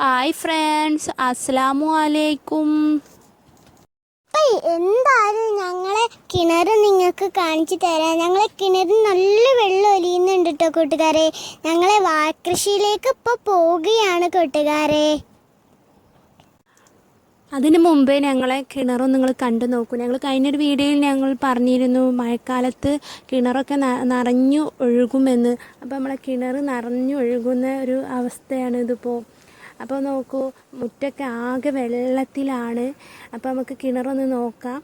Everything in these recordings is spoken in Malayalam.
ഹായ് ഫ്രണ്ട്സ് അസ്സലാമു അലൈക്കും എന്തായാലും ഞങ്ങളെ കിണർ നിങ്ങൾക്ക് കാണിച്ചു തരാം. ഞങ്ങളെ കിണറിൽ നല്ല വെള്ളം ഒലിയുന്നുണ്ട് കേട്ടോ കൂട്ടുകാരെ. ഞങ്ങളെ വാഴക്കൃഷിയിലേക്ക് ഇപ്പോൾ പോവുകയാണ് കൂട്ടുകാരെ. അതിനു മുമ്പേ ഞങ്ങളെ കിണറും നിങ്ങൾ കണ്ടു നോക്കൂ. ഞങ്ങൾ കഴിഞ്ഞൊരു വീഡിയോയിൽ ഞങ്ങൾ പറഞ്ഞിരുന്നു മഴക്കാലത്ത് കിണറൊക്കെ നിറഞ്ഞു ഒഴുകുമെന്ന്. അപ്പോൾ നമ്മളെ കിണർ നിറഞ്ഞു ഒഴുകുന്ന ഒരു അവസ്ഥയാണ് ഇതിപ്പോൾ അപ്പോൾ നോക്കൂ മുറ്റൊക്കെ ആകെ വെള്ളത്തിലാണ്. അപ്പോൾ നമുക്ക് കിണറൊന്ന് നോക്കാം.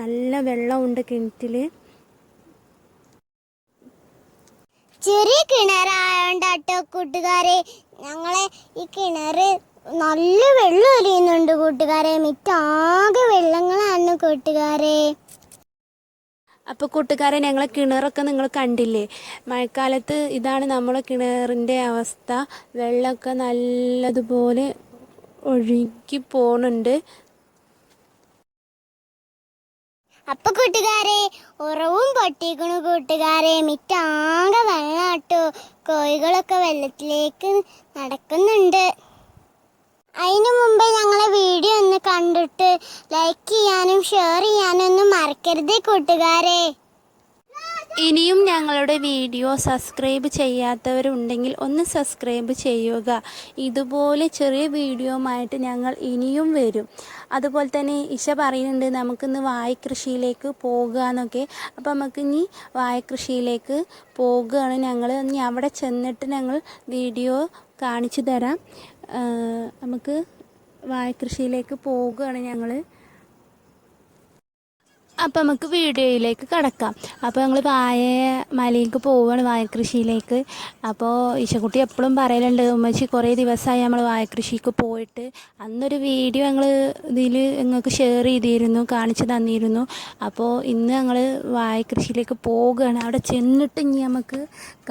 നല്ല വെള്ളമുണ്ട് കിണറ്റിൽ ചെറിയ കിണറായോണ്ടാട്ടോ കൂട്ടുകാരെ. ഞങ്ങളെ ഈ കിണർ നല്ല വെള്ളം ഒലിയുന്നുണ്ട് കൂട്ടുകാരെ. മിറ്റാകെ വെള്ളങ്ങളാണ് കൂട്ടുകാരെ. അപ്പോൾ കൂട്ടുകാരെ ഞങ്ങളെ കിണറൊക്കെ നിങ്ങൾ കണ്ടില്ലേ? മഴക്കാലത്ത് ഇതാണ് നമ്മളെ കിണറിന്റെ അവസ്ഥ. വെള്ളമൊക്കെ നല്ലതുപോലെ ഒഴുകി പോണുണ്ട്. അപ്പൊ കൂട്ടുകാരെ ഉറവും പൊട്ടിക്കണു കൂട്ടുകാരെ. മിറ്റാകെ വെള്ളാട്ടോ. കോഴികളൊക്കെ വെള്ളത്തിലേക്ക് നടക്കുന്നുണ്ട് അതിനു മുമ്പ് ഞങ്ങളെ വീഡിയോ ഒന്ന് കണ്ടിട്ട് ലൈക്ക് ചെയ്യാനും ഷെയർ ചെയ്യാനും ഒന്നും മറക്കരുത് കൂട്ടുകാരെ. ഇനിയും ഞങ്ങളുടെ വീഡിയോ സബ്സ്ക്രൈബ് ചെയ്യാത്തവരുണ്ടെങ്കിൽ ഒന്ന് സബ്സ്ക്രൈബ് ചെയ്യുക. ഇതുപോലെ ചെറിയ വീഡിയോമായിട്ട് ഞങ്ങൾ ഇനിയും വരും. അതുപോലെ തന്നെ ഇഷ പറയുന്നുണ്ട് നമുക്കിന്ന് വാഴക്കൃഷിയിലേക്ക് പോകുക എന്നൊക്കെ അപ്പോൾ നമുക്ക് ഇനി വാഴക്കൃഷിയിലേക്ക് പോകുകയാണ് ഞങ്ങൾ. ഇനി അവിടെ ചെന്നിട്ട് ഞങ്ങൾ വീഡിയോ കാണിച്ചു തരാം. നമുക്ക് വാഴക്കൃഷിയിലേക്ക് പോകുകയാണ് ഞങ്ങൾ. അപ്പം നമുക്ക് വീഡിയോയിലേക്ക് കടക്കാം. അപ്പോൾ ഞങ്ങൾ വായ മലയിലേക്ക് പോവുകയാണ് വാഴക്കൃഷിയിലേക്ക് അപ്പോൾ ഈശക്കുട്ടി എപ്പോഴും പറയലുണ്ട് ഉമ്മച്ചി കുറേ ദിവസമായി നമ്മൾ വാഴക്കൃഷിക്ക് പോയിട്ട്. അന്നൊരു വീഡിയോ ഞങ്ങൾ ഇതിൽ നിങ്ങൾക്ക് ഷെയർ ചെയ്തിരുന്നു കാണിച്ചു തന്നിരുന്നു. അപ്പോൾ ഇന്ന് ഞങ്ങൾ വാഴക്കൃഷിയിലേക്ക് പോവുകയാണ് അവിടെ ചെന്നിട്ട് ഇനി നമുക്ക്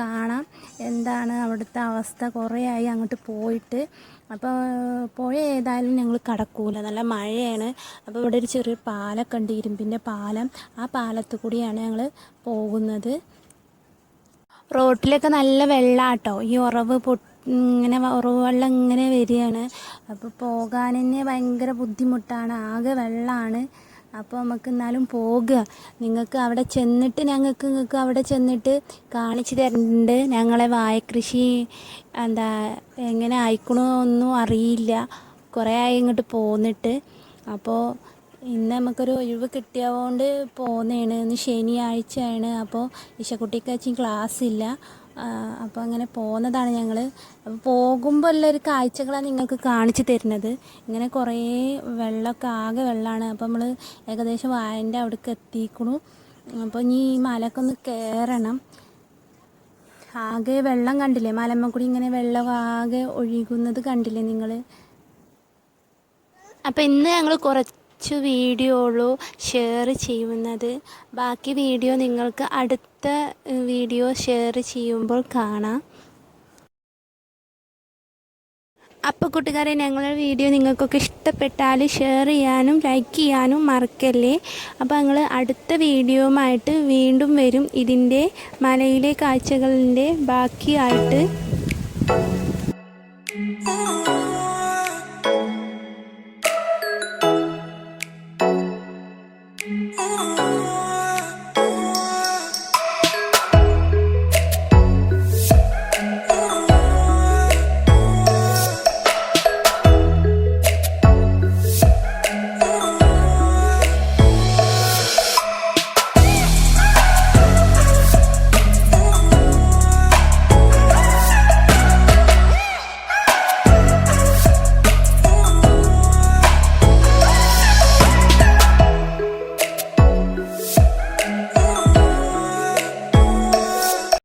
കാണാം എന്താണ് അവിടുത്തെ അവസ്ഥ. കുറേ ആയി അങ്ങോട്ട് പോയിട്ട്. അപ്പോൾ പുഴ ഏതായാലും ഞങ്ങൾ കടക്കൂല. നല്ല മഴയാണ്. അപ്പോൾ ഇവിടെ ഒരു ചെറിയ പാലൊക്കെ ഉണ്ട് ഇരുമ്പിന്റെ ആ പാലത്തു കൂടിയാണ് ഞങ്ങൾ പോകുന്നത്. റോട്ടിലൊക്കെ നല്ല വെള്ളാട്ടോ. ഈ ഉറവ് പൊട്ട് ഇങ്ങനെ ഉറവ് വെള്ളം ഇങ്ങനെ വരികയാണ്. അപ്പോൾ പോകാൻ തന്നെ ഭയങ്കര ബുദ്ധിമുട്ടാണ്. ആകെ വെള്ളമാണ് അപ്പോൾ നമുക്ക് എന്നാലും പോകുക നിങ്ങൾക്ക് അവിടെ ചെന്നിട്ട് ഞങ്ങൾക്ക് നിങ്ങൾക്ക് അവിടെ ചെന്നിട്ട് കാണിച്ചു തരുന്നുണ്ട് ഞങ്ങളെ വാഴക്കൃഷി എന്താ എങ്ങനെ ആയിക്കണോ ഒന്നും അറിയില്ല. കുറേ ആയി ഇങ്ങോട്ട് പോന്നിട്ട്. അപ്പോൾ ഇന്ന് നമുക്കൊരു ഒഴിവ് കിട്ടിയതുകൊണ്ട് പോകുന്നതാണ് ഇന്ന് ശനിയാഴ്ചയാണ്. അപ്പോൾ ഇശക്കുട്ടിക്ക് വെച്ച് ക്ലാസ് ഇല്ല. അപ്പോൾ അങ്ങനെ പോകുന്നതാണ് ഞങ്ങൾ അപ്പോൾ പോകുമ്പോൾ ഉള്ളൊരു കാഴ്ചകളാണ് നിങ്ങൾക്ക് കാണിച്ചു തരുന്നത്. ഇങ്ങനെ കുറേ വെള്ളമൊക്കെ ആകെ വെള്ളമാണ് അപ്പോൾ നമ്മൾ ഏകദേശം വായന്റെ അവിടേക്ക് എത്തിക്കണു അപ്പോൾ ഇനി ഈ മലയൊക്കെ ഒന്ന് കയറണം ആകെ വെള്ളം കണ്ടില്ലേ? മലമ്മ കൂടി ഇങ്ങനെ വെള്ളം ആകെ ഒഴുകുന്നത് കണ്ടില്ലേ നിങ്ങൾ അപ്പോൾ ഇന്ന് ഞങ്ങൾ കുറച്ച് വീഡിയോ ഉള്ളൂ ഷെയർ ചെയ്യുന്നത്. ബാക്കി വീഡിയോ നിങ്ങൾക്ക് അടുത്ത വീഡിയോ ഷെയർ ചെയ്യുമ്പോൾ കാണാം. അപ്പോൾ കൂട്ടുകാരെ ഞങ്ങളുടെ വീഡിയോ നിങ്ങൾക്കൊക്കെ ഇഷ്ടപ്പെട്ടാൽ ഷെയർ ചെയ്യാനും ലൈക്ക് ചെയ്യാനും മറക്കല്ലേ? അപ്പോൾ ഞങ്ങൾ അടുത്ത വീഡിയോയുമായിട്ട് വീണ്ടും വരും. ഇതിന്റെ മലയിലെ കാഴ്ചകളിന്റെ ബാക്കിയായിട്ട്.